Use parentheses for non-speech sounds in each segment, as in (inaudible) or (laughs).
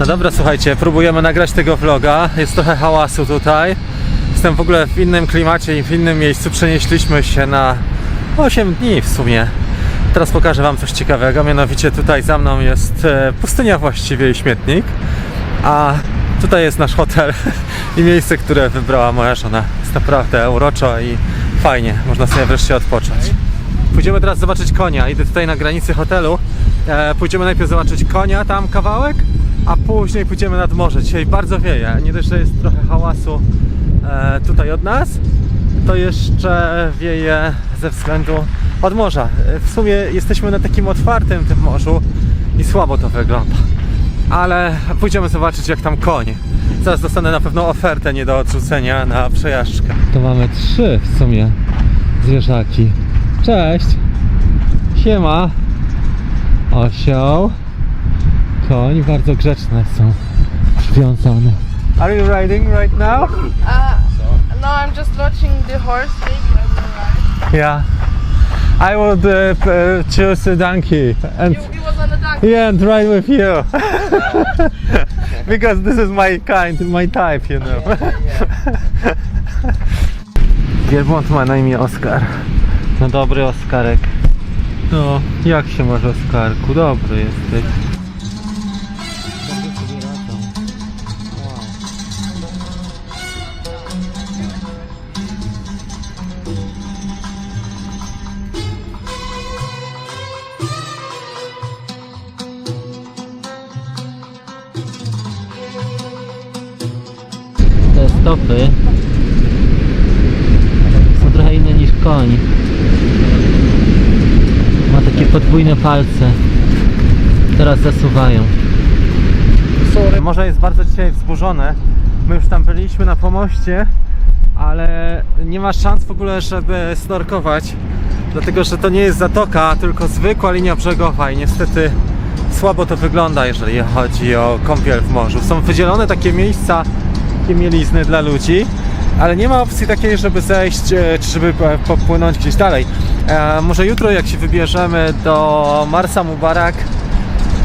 No dobra, słuchajcie, próbujemy nagrać tego vloga. Jest trochę hałasu tutaj. Jestem w ogóle w innym klimacie i w innym miejscu. Przenieśliśmy się na 8 dni w sumie. Teraz pokażę Wam coś ciekawego. Mianowicie tutaj za mną jest e, pustynia właściwie i śmietnik. A tutaj jest nasz hotel (laughs) i miejsce, które wybrała moja żona. Jest naprawdę uroczo i fajnie. Można sobie wreszcie odpocząć. Pójdziemy teraz zobaczyć konia. Idę tutaj na granicy hotelu. E, pójdziemy najpierw zobaczyć konia, tam kawałek, a później pójdziemy nad morze. Dzisiaj bardzo wieje. Nie dość, że jest trochę hałasu e, tutaj od nas, to jeszcze wieje ze względu od morza. E, W sumie jesteśmy na takim otwartym tym morzu i słabo to wygląda. Ale pójdziemy zobaczyć jak tam koń. Zaraz dostanę na pewno ofertę nie do odrzucenia na przejażdżkę. To mamy trzy w sumie zwierzaki. Cześć! Siema! Osioł, koń, bardzo grzeczne są, przywiązane. Are you riding right now? Uh, no, I'm just watching the horse. Yeah. I would uh, uh, choose a donkey and You, you was on the donkey. yeah, and ride with you. (laughs) because this is my kind, my type, you know. Wielbłąd ma na imię Oskar. No dobry Oskarek. No, jak się masz Oskarku? Dobry jesteś. Stopy są trochę inne niż koń. Ma takie podwójne palce. Teraz zasuwają. Morze jest bardzo dzisiaj wzburzone. My już tam byliśmy na pomoście, ale nie ma szans w ogóle, żeby snorkować, dlatego że to nie jest zatoka, tylko zwykła linia brzegowa i niestety słabo to wygląda, jeżeli chodzi o kąpiel w morzu. Są wydzielone takie miejsca, takie mielizny dla ludzi, ale nie ma opcji takiej, żeby zejść, e, czy żeby e, popłynąć gdzieś dalej. E, może jutro, jak się wybierzemy do Marsa Mubarak,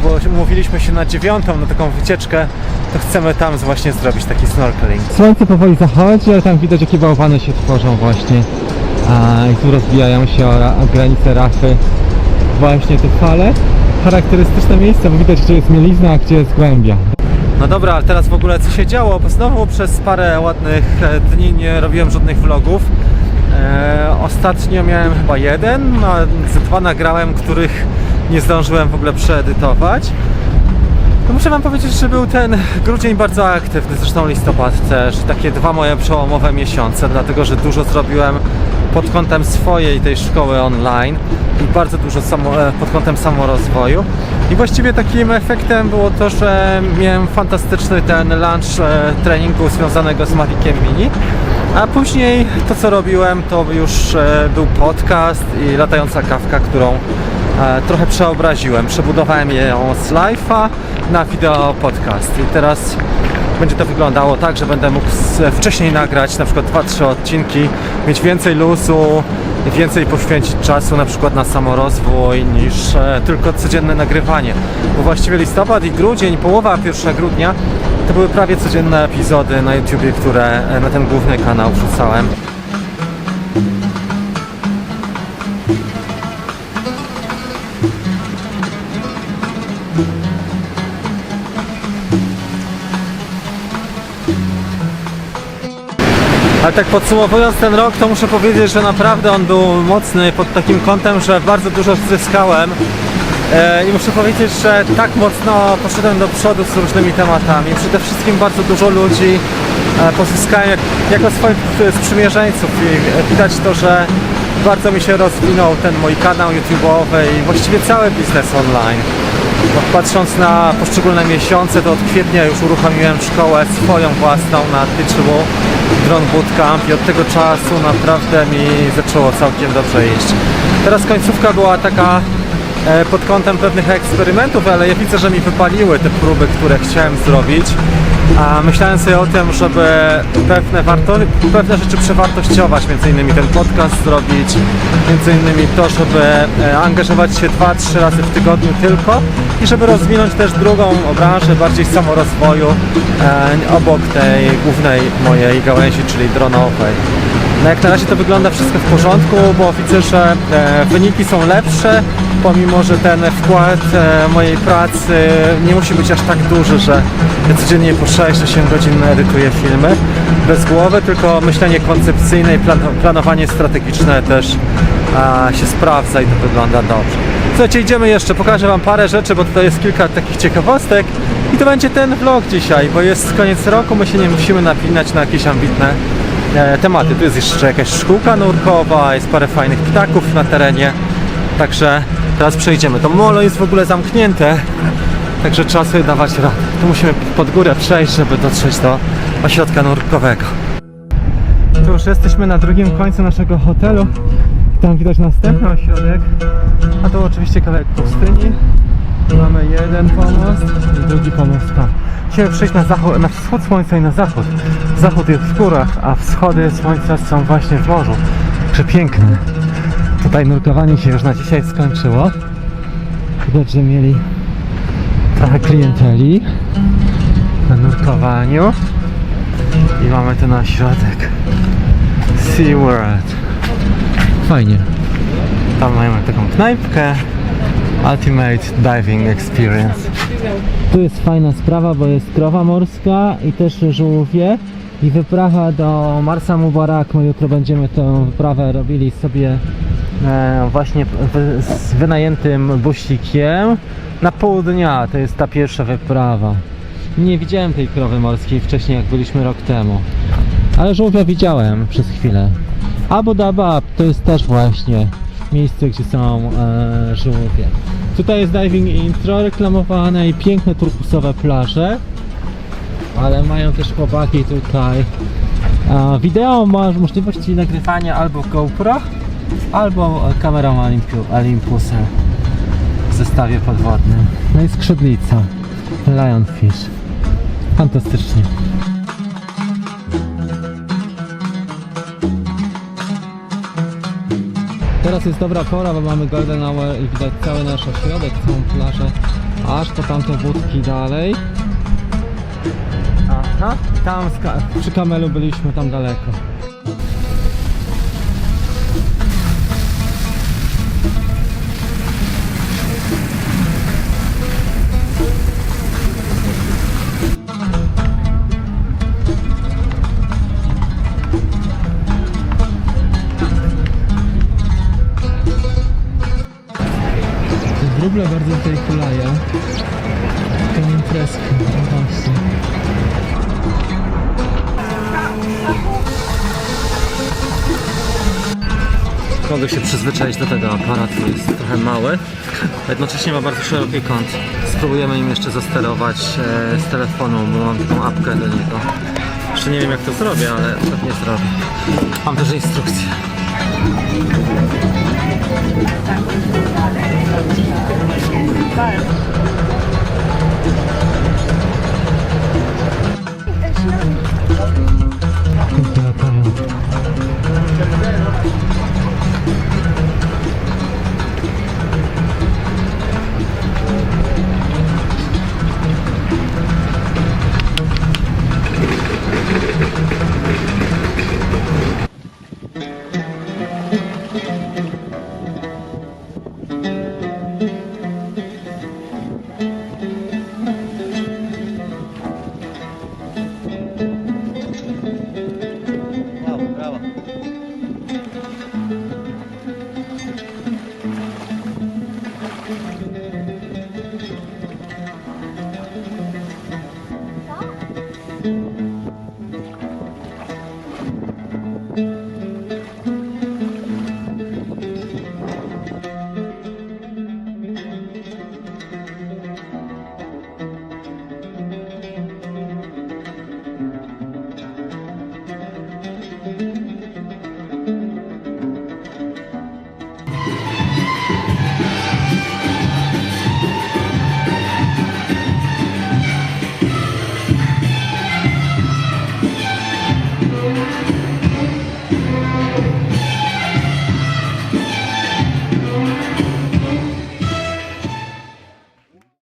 bo umówiliśmy się na dziewiątą, na taką wycieczkę, to chcemy tam właśnie zrobić taki snorkeling. Słońce powoli zachodzi, ale tam widać jakie bałwany się tworzą właśnie. A, I tu rozbijają się o, o granice rafy właśnie te fale. Charakterystyczne miejsce, bo widać gdzie jest mielizna, a gdzie jest głębia. No dobra, ale teraz w ogóle co się działo? Znowu przez parę ładnych e, dni nie robiłem żadnych vlogów. E, ostatnio miałem chyba jeden, a ze dwa nagrałem, których nie zdążyłem w ogóle przeedytować. No muszę wam powiedzieć, że był ten grudzień bardzo aktywny, zresztą listopad też, takie dwa moje przełomowe miesiące, dlatego że dużo zrobiłem pod kątem swojej tej szkoły online i bardzo dużo samo, e, pod kątem samorozwoju. I właściwie takim efektem było to, że miałem fantastyczny ten lunch e, treningu związanego z Maviciem Mini. A później to co robiłem to już e, był podcast i latająca kawka, którą trochę przeobraziłem. Przebudowałem ją z live'a na wideo podcast i teraz będzie to wyglądało tak, że będę mógł wcześniej nagrać na przykład 2-3 odcinki, mieć więcej luzu, więcej poświęcić czasu na przykład na samorozwój niż e, tylko codzienne nagrywanie. Bo właściwie listopad i grudzień, połowa 1 grudnia to były prawie codzienne epizody na YouTubie, które e, na ten główny kanał wrzucałem. Ale tak podsumowując ten rok, to muszę powiedzieć, że naprawdę on był mocny pod takim kątem, że bardzo dużo zyskałem. E, I muszę powiedzieć, że tak mocno poszedłem do przodu z różnymi tematami. Przede wszystkim bardzo dużo ludzi e, pozyskałem jak, jako swoich e, sprzymierzeńców i widać to, że bardzo mi się rozwinął ten mój kanał YouTube'owy i właściwie cały biznes online. Bo patrząc na poszczególne miesiące, to od kwietnia już uruchomiłem szkołę swoją własną na Teachable Drone Bootcamp i od tego czasu naprawdę mi zaczęło całkiem dobrze iść. Teraz końcówka była taka e, pod kątem pewnych eksperymentów, ale ja widzę, że mi wypaliły te próby, które chciałem zrobić A myślałem sobie o tym, żeby pewne, warto, pewne rzeczy przewartościować, między innymi ten podcast zrobić, między innymi to, żeby e, angażować się 2-3 razy w tygodniu tylko i żeby rozwinąć też drugą branżę, bardziej samorozwoju e, obok tej głównej mojej gałęzi, czyli dronowej. No jak na razie to wygląda wszystko w porządku, bo widzę, że e, wyniki są lepsze, pomimo, że ten wkład e, mojej pracy nie musi być aż tak duży, że codziennie po 6-8 godzin edytuję filmy bez głowy, tylko myślenie koncepcyjne i plan planowanie strategiczne też się sprawdza i to wygląda dobrze. Słuchajcie, idziemy jeszcze, pokażę Wam parę rzeczy, bo tutaj jest kilka takich ciekawostek i to będzie ten vlog dzisiaj, bo jest koniec roku, my się nie musimy napinać na jakieś ambitne tematy. Tu jest jeszcze jakaś szkółka nurkowa, jest parę fajnych ptaków na terenie, także teraz przejdziemy. To molo jest w ogóle zamknięte, także trzeba sobie dawać radę. Tu musimy pod górę przejść, żeby dotrzeć do ośrodka nurkowego. Tu już jesteśmy na drugim końcu naszego hotelu. Tam widać następny ośrodek, a to oczywiście kawałek pustyni. Mamy jeden pomost i drugi pomost tam. Musimy przejść na, zachód, na wschód słońca i na zachód. Zachód jest w górach, a wschody słońca są właśnie w morzu. Przepiękne. Tutaj nurkowanie się już na dzisiaj skończyło. Widać, że mieli trochę klienteli na nurkowaniu. I mamy tu na środek SeaWorld. Fajnie. Tam mamy taką knajpkę. Ultimate Diving Experience. Tu jest fajna sprawa, bo jest krowa morska i też żółwie i wyprawa do Marsa Mubarak. My jutro będziemy tę wyprawę robili sobie e, właśnie z wynajętym busikiem na pół dnia. To jest ta pierwsza wyprawa. Nie widziałem tej krowy morskiej wcześniej, jak byliśmy rok temu. Ale żółwia widziałem przez chwilę. Abu Dabab to jest też właśnie miejsce, gdzie są e, żółwie. Tutaj jest diving intro reklamowane i piękne turkusowe plaże. Ale mają też chłopaki tutaj. E, wideo masz możliwości nagrywania albo GoPro, albo kamerą Olympu- Olympusem w zestawie podwodnym. No i skrzydlica. Lionfish. Fantastycznie. Teraz jest dobra pora, bo mamy golden hour i widać cały nasz ośrodek, całą plażę, aż po tamte wódki dalej. Aha. Tam przy kamelu byliśmy tam daleko. Mogę się przyzwyczaić do tego aparatu, jest trochę mały, jednocześnie ma bardzo szeroki kąt. Spróbujemy im jeszcze zasterować e, z telefonu, bo mam taką apkę do niego. Jeszcze nie wiem jak to zrobię, ale pewnie zrobię. Mam też instrukcję. Pięknie